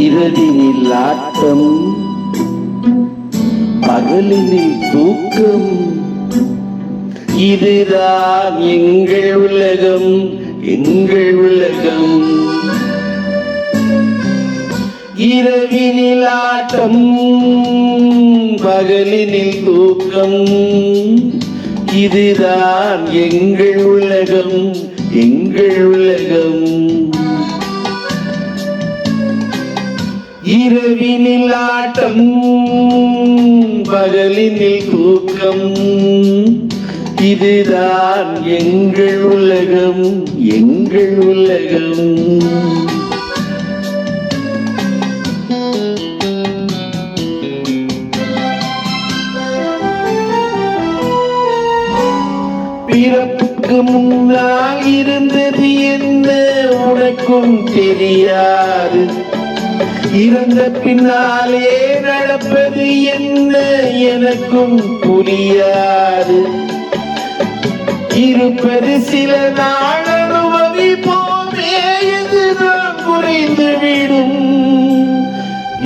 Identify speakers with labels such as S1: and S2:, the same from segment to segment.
S1: இரவினில் ஆட்டம் பகலினில் தூக்கம். இதுதான் எங்கள் உலகம் எங்கள் உலகம். இரவினில் ஆட்டம் பகலினில் தூக்கம். இதுதான் எங்கள் உலகம் எங்கள் உலகம். இரவினில் ஆட்டம் பகலினில் தூக்கம். இதுதான் எங்கள் உலகம் எங்கள் உலகம். பிறப்புக்கு முன்னால் இருந்தது என்ன உனக்கும் தெரியாது. இறந்த பின்னாலே நடப்பது என்ன எனக்கும் புரியாது. இருப்பது சில நாள் அனுபவிப்போமே எதுதான் குறைந்து விடும்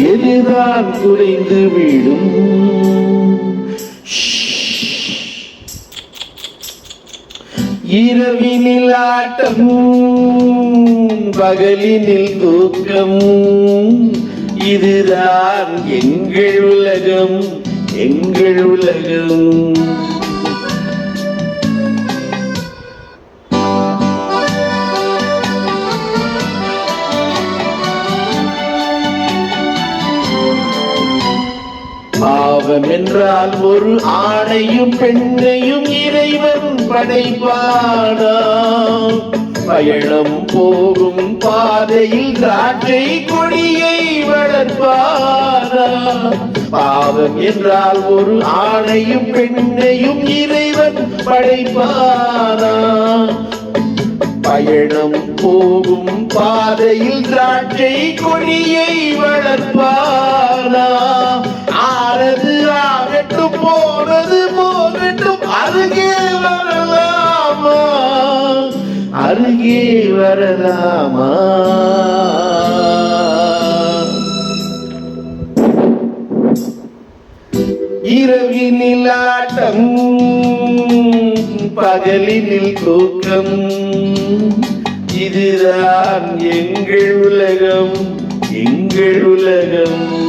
S1: எதுதான் குறைந்து விடும் இரவினில் ஆட்டம் பகலினில் தூக்கம் இதுதான் எங்கள் உலகம் எங்கள் உலகம். பாவம் என்றால் ஒரு ஆணையும் பெண்ணையும் இறைவன் படைப்பானா? பயணம் போகும் பாதையில் திராட்சை கொடியை வளர்ப்பானா? பாவம் என்றால் ஒரு ஆணையும் பெண்ணையும் இறைவன் படைப்பானா? பயணம் போகும் பாதையில் திராட்சை கொடியை வளர்ப்பார் வரலாமா அருகே வரலாமா? இரவினில் ஆட்டம் பகலினில் தூக்கம். இதுதான் எங்கள் உலகம் எங்கள் உலகம்.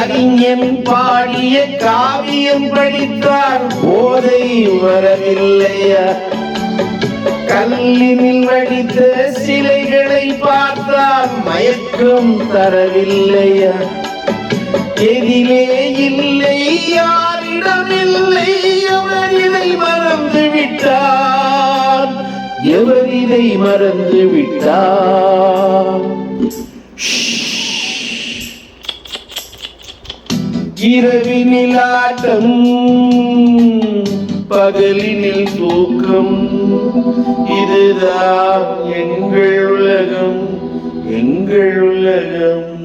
S1: கவிஞன் பாடிய காவியம் படித்தார். போதை வரவில்லையா? கல்லினில் வடித்த சிலைகளை பார்த்தால் மயக்கம் தரவில்லையா? எதிலே இல்லை யாரிடமில்லை எவர் இதை மறந்து விட்டார். எவர் இதை மறந்து விட்டார்? இரவினில் ஆட்டம் பகலினில் தூக்கம். இதுதான் எங்கள் உலகம் எங்கள் உலகம்.